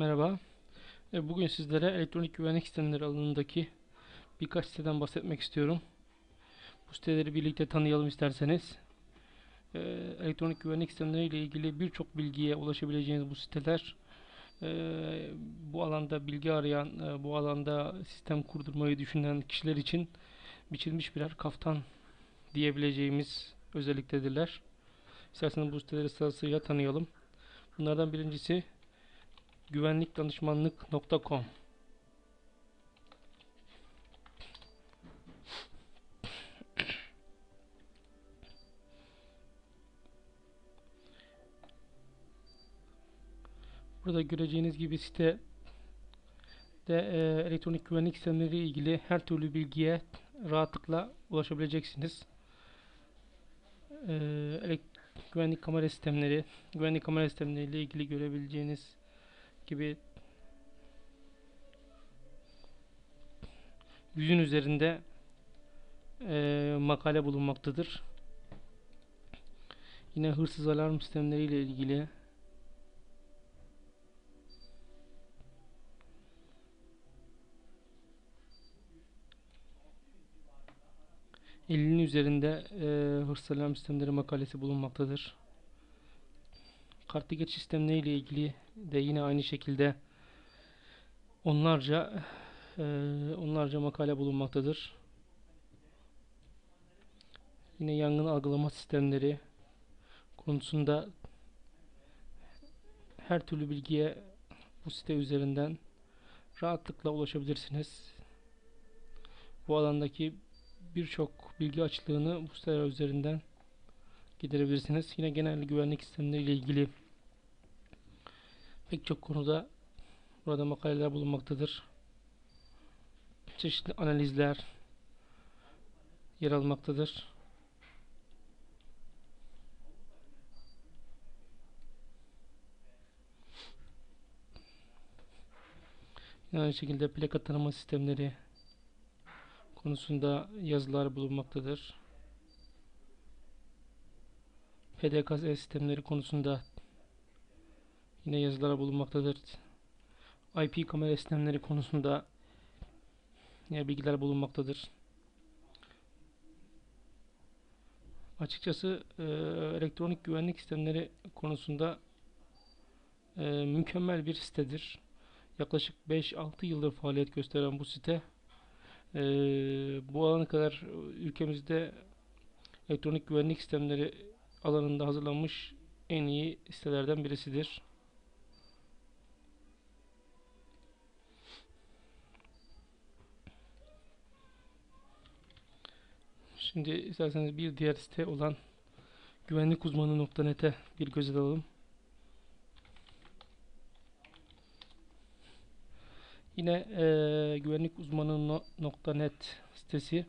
Merhaba. E, Bugün sizlere elektronik güvenlik sistemleri alanındaki birkaç siteden bahsetmek istiyorum. Bu siteleri birlikte tanıyalım isterseniz. E, Elektronik güvenlik sistemleri ile ilgili birçok bilgiye ulaşabileceğiniz bu siteler e, bu alanda bilgi arayan, bu alanda sistem kurdurmayı düşünen kişiler için biçilmiş birer kaftan diyebileceğimiz özelliktedirler. İsterseniz bu siteleri sırasıyla tanıyalım. Bunlardan birincisi güvenlikdanışmanlık.com Burada göreceğiniz gibi site de e, elektronik güvenlik sistemleri ilgili her türlü bilgiye rahatlıkla ulaşabileceksiniz. E, güvenlik kamera sistemleri, güvenlik kamera sistemleri ile ilgili görebileceğiniz gibi yüzün üzerinde eee, makale bulunmaktadır. Yine hırsız alarm sistemleri ile ilgili elinin üzerinde eee hırsız alarm sistemleri makalesi bulunmaktadır. Kartlı geçiş sistemleri ile ilgili de yine aynı şekilde onlarca eee, onlarca makale bulunmaktadır. Yine yangın algılama sistemleri konusunda her türlü bilgiye bu site üzerinden rahatlıkla ulaşabilirsiniz. Bu alandaki birçok bilgi açlığını bu siteler üzerinden giderebilirsiniz. Yine genel güvenlik sistemleri ile ilgili pek çok konuda burada makaleler bulunmaktadır. Çeşitli analizler yer almaktadır. Aynı şekilde plaka tanıma sistemleri konusunda yazılar bulunmaktadır. PDKS sistemleri konusunda yine yazılar bulunmaktadır. IP kamera sistemleri konusunda yine bilgiler bulunmaktadır. Açıkçası e, elektronik güvenlik sistemleri konusunda e, mükemmel bir sitedir. Yaklaşık 5-6 yıldır faaliyet gösteren bu site e, bu alana kadar ülkemizde elektronik güvenlik sistemleri alanında hazırlanmış en iyi sitelerden birisidir. Şimdi isterseniz bir diğer site olan güvenlikuzmanı.net'e bir göz alalım. Yine eee güvenlikuzmanı.net sitesi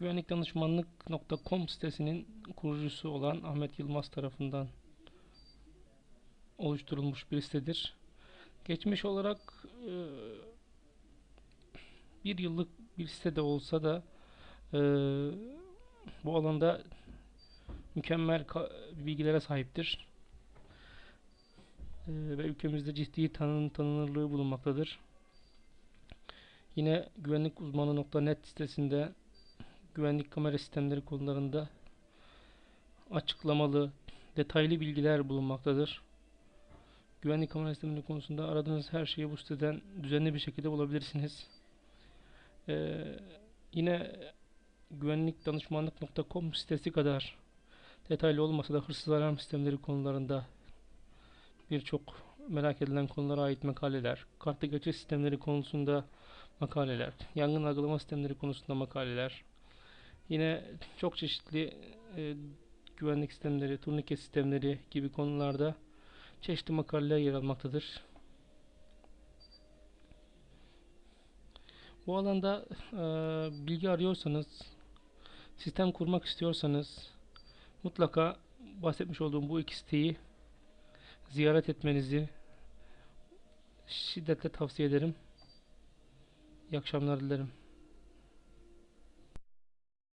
güvenlikdanışmanlık.com sitesinin kurucusu olan Ahmet Yılmaz tarafından oluşturulmuş bir sitedir. Geçmiş olarak eee, bir yıllık bir site olsa da eee, bu alanda mükemmel bilgilere sahiptir. Eee, ve ülkemizde ciddi tanın tanınırlığı bulunmaktadır. Yine güvenlikuzmanı.net sitesinde güvenlik kamera sistemleri konularında açıklamalı, detaylı bilgiler bulunmaktadır. Güvenlik kamera sistemleri konusunda aradığınız her şeyi bu siteden düzenli bir şekilde bulabilirsiniz. Ee, yine güvenlikdanışmanlık.com sitesi kadar detaylı olmasa da hırsız alarm sistemleri konularında birçok merak edilen konulara ait makaleler, kartlı geçiş sistemleri konusunda makaleler, yangın algılama sistemleri konusunda makaleler, yine çok çeşitli e, güvenlik sistemleri, turnike sistemleri gibi konularda çeşitli makaleler yer almaktadır. Bu alanda e, bilgi arıyorsanız, sistem kurmak istiyorsanız mutlaka bahsetmiş olduğum bu iki siteyi ziyaret etmenizi şiddetle tavsiye ederim. İyi akşamlar dilerim.